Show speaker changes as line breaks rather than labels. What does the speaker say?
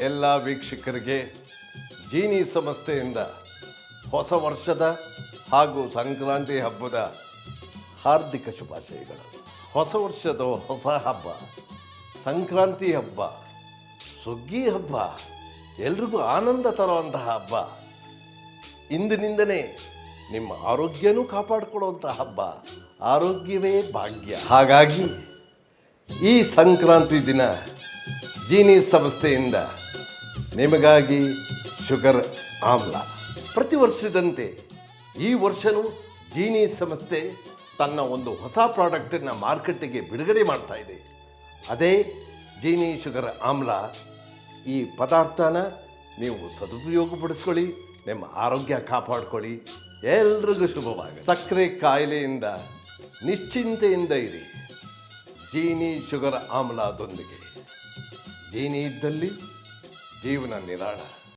ಎಲ್ಲ ವೀಕ್ಷಕರಿಗೆ ಜೀನಿ ಸಂಸ್ಥೆಯಿಂದ ಹೊಸ ವರ್ಷದ ಹಾಗೂ ಸಂಕ್ರಾಂತಿ ಹಬ್ಬದ ಹಾರ್ದಿಕ ಶುಭಾಶಯಗಳು. ಹೊಸ ವರ್ಷದ ಹೊಸ ಹಬ್ಬ, ಸಂಕ್ರಾಂತಿ ಹಬ್ಬ, ಸುಗ್ಗಿ ಹಬ್ಬ, ಎಲ್ರಿಗೂ ಆನಂದ ತರುವಂತಹ ಹಬ್ಬ. ಇಂದಿನಿಂದನೇ ನಿಮ್ಮ ಆರೋಗ್ಯನೂ ಕಾಪಾಡಿಕೊಳ್ಳುವಂಥ ಹಬ್ಬ. ಆರೋಗ್ಯವೇ ಭಾಗ್ಯ. ಹಾಗಾಗಿ ಈ ಸಂಕ್ರಾಂತಿ ದಿನ ಜೀನಿ ಸಂಸ್ಥೆಯಿಂದ ನಿಮಗಾಗಿ ಶುಗರ್ ಆಮ್ಲ. ಪ್ರತಿ ವರ್ಷದಂತೆ ಈ ವರ್ಷವೂ ಜೀನಿ ಸಂಸ್ಥೆ ತನ್ನ ಒಂದು ಹೊಸ ಪ್ರಾಡಕ್ಟನ್ನು ಮಾರ್ಕೆಟಿಗೆ ಬಿಡುಗಡೆ ಮಾಡ್ತಾ ಇದೆ. ಅದೇ ಜೀನಿ ಶುಗರ್ ಆಮ್ಲ. ಈ ಪದಾರ್ಥನ ನೀವು ಸದುಪಯೋಗಪಡಿಸ್ಕೊಳ್ಳಿ, ನಿಮ್ಮ ಆರೋಗ್ಯ ಕಾಪಾಡ್ಕೊಳ್ಳಿ. ಎಲ್ರಿಗೂ ಶುಭವಾಗಿ ಸಕ್ಕರೆ ಕಾಯಿಲೆಯಿಂದ ನಿಶ್ಚಿಂತೆಯಿಂದ ಇರಿ. ಜೀನಿ ಶುಗರ್ ಆಮ್ಲದೊಂದಿಗೆ. ಜೀನಿ ಇದ್ದಲ್ಲಿ ಜೀವನ ನಿರಾಳ